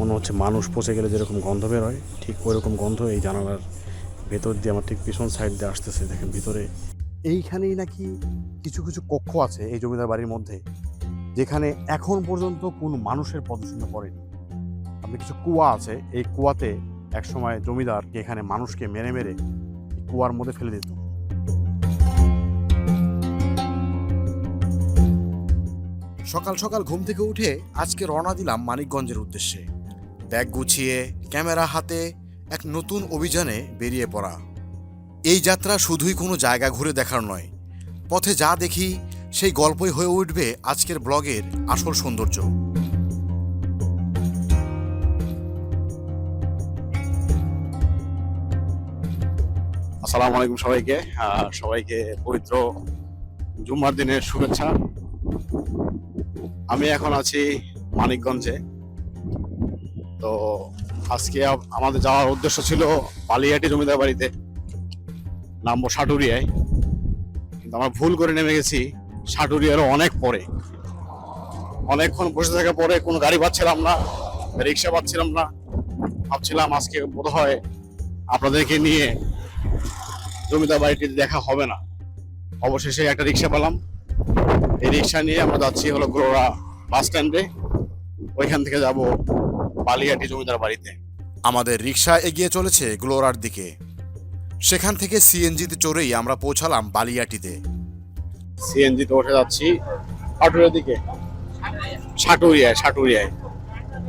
মনে হচ্ছে মানুষ পচে গেলে যেরকম গন্ধ বের হয় ঠিক ওইরকম গন্ধ এই জানালার ভেতর দিয়ে আমার ঠিক পিছন সাইড দিয়ে আসতেছে, দেখেন ভিতরে। এইখানেই নাকি কিছু কিছু কক্ষ আছে এই জমিদার বাড়ির মধ্যে, যেখানে এখন পর্যন্ত কোনো মানুষের পদচিহ্ন পড়েনি। আপনি কিছু কুয়া আছে, এই কুয়াতে একসময় জমিদার এখানে মানুষকে মেরে মেরে কুয়ার মধ্যে ফেলে দিত। সকাল সকাল ঘুম থেকে উঠে আজকে রওনা দিলাম মানিকগঞ্জের উদ্দেশ্যে। ব্যাগ গুছিয়ে, ক্যামেরা হাতে এক নতুন অভিযানে বেরিয়ে পড়া। এই যাত্রা শুধুই কোনো জায়গা ঘুরে দেখার নয়, পথে যা দেখি সেই গল্পই হয়ে উঠবে আজকের ব্লগের আসল সৌন্দর্য। আসসালামু আলাইকুম সবাইকে সবাইকে পবিত্র জুম্মার দিনের শুভেচ্ছা। আমি এখন আছি মানিকগঞ্জে। তো আজকে আমাদের যাওয়ার উদ্দেশ্য ছিল পালিয়াটি জমিদার বাড়িতে। নামবো সাটুরিয়ায়। কিন্তু আমরা ভুল করে নেমে গেছি সাটুরিয়ারও অনেক পরে। অনেকক্ষণ বসে থাকার পরে কোনো গাড়ি পাচ্ছিলাম না, রিক্সা পাচ্ছিলাম না। ভাবছিলাম আজকে বোধ হয় আপনাদেরকে নিয়ে জমিদার বাড়িটি দেখা হবে না। অবশেষে একটা রিক্সা পেলাম। এই রিক্সা নিয়ে আমরা যাচ্ছি হলো গ্লোরা বাস স্ট্যান্ডে। ওইখান থেকে যাব বালিয়াটি জমিদার বাড়িতে। আমাদের রিক্সা এগিয়ে চলেছে গ্লোরার দিকে। সেখান থেকে সিএনজিতে চড়েই আমরা পৌঁছালাম বালিয়াটিতে। সিএনজিতে উঠে যাচ্ছি সাটুরিয়ার দিকে। সাটুরিয়ায় সাটুরিয়ায়।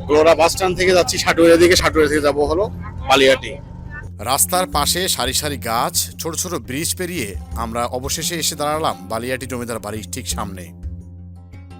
গ্লোরা বাস স্ট্যান্ড থেকে যাচ্ছি সাটুরিয়ার দিকে সাটুরিয়া থেকে যাব হলো বালিয়াটি। রাস্তার পাশে সারি সারি গাছ ছোট ছোট ব্রিজ পেরিয়ে আমরা অবশেষে এসে দাঁড়ালাম বালিয়াটি জমিদার বাড়ির ঠিক সামনে।